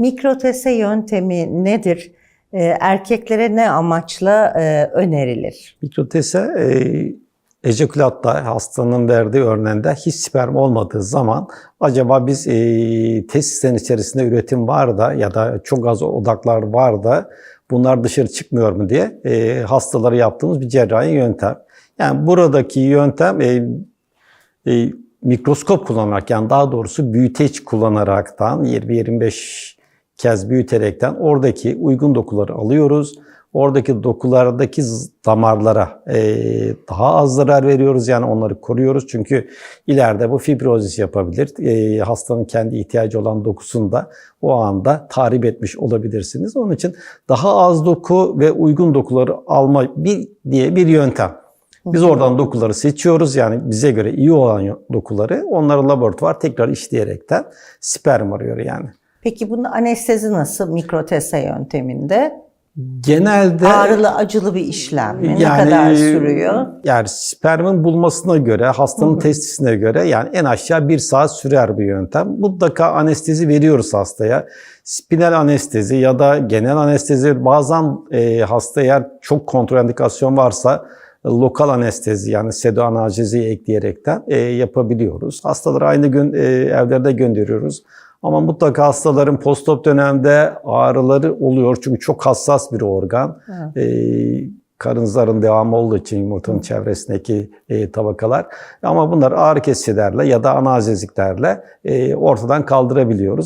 Mikrotese yöntemi nedir? Ee, erkeklere ne amaçla e, önerilir? Mikrotese e, ejekülatta hastanın verdiği örneğinde hiç sperm olmadığı zaman acaba biz e, testislerin içerisinde üretim var da ya da çok az odaklar var da bunlar dışarı çıkmıyor mu diye e, hastalara yaptığımız bir cerrahi yöntem. Yani buradaki yöntem e, e, mikroskop kullanarak yani daha doğrusu büyüteç kullanaraktan 20-25 kez büyüterekten oradaki uygun dokuları alıyoruz. Oradaki dokulardaki damarlara e, daha az zarar veriyoruz yani onları koruyoruz. Çünkü ileride bu fibrozis yapabilir. E, hastanın kendi ihtiyacı olan dokusunu da o anda tahrip etmiş olabilirsiniz. Onun için daha az doku ve uygun dokuları alma bir, diye bir yöntem. Biz oradan dokuları seçiyoruz yani bize göre iyi olan dokuları onları laboratuvar tekrar işleyerekten sperm arıyor yani. Peki bunun anestezi nasıl mikrotese yönteminde? Genelde Ağrılı, acılı bir işlem mi? ne Yani- kadar sürüyor? yani spermin bulmasına göre, hastanın testisine göre yani en aşağı bir saat sürer bir yöntem. Mutlaka anestezi veriyoruz hastaya. Spinal anestezi ya da genel anestezi bazen e, hasta eğer çok kontraindikasyon varsa lokal anestezi yani sedo analjeziyi ekleyerekten e, yapabiliyoruz. Hastaları aynı gün e, evlerde gönderiyoruz. Ama mutlaka hastaların postop dönemde ağrıları oluyor çünkü çok hassas bir organ. E, karın zarın devamı olduğu için yumurtanın çevresindeki e, tabakalar. Ama bunlar ağrı kesicilerle ya da analjeziklerle e, ortadan kaldırabiliyoruz.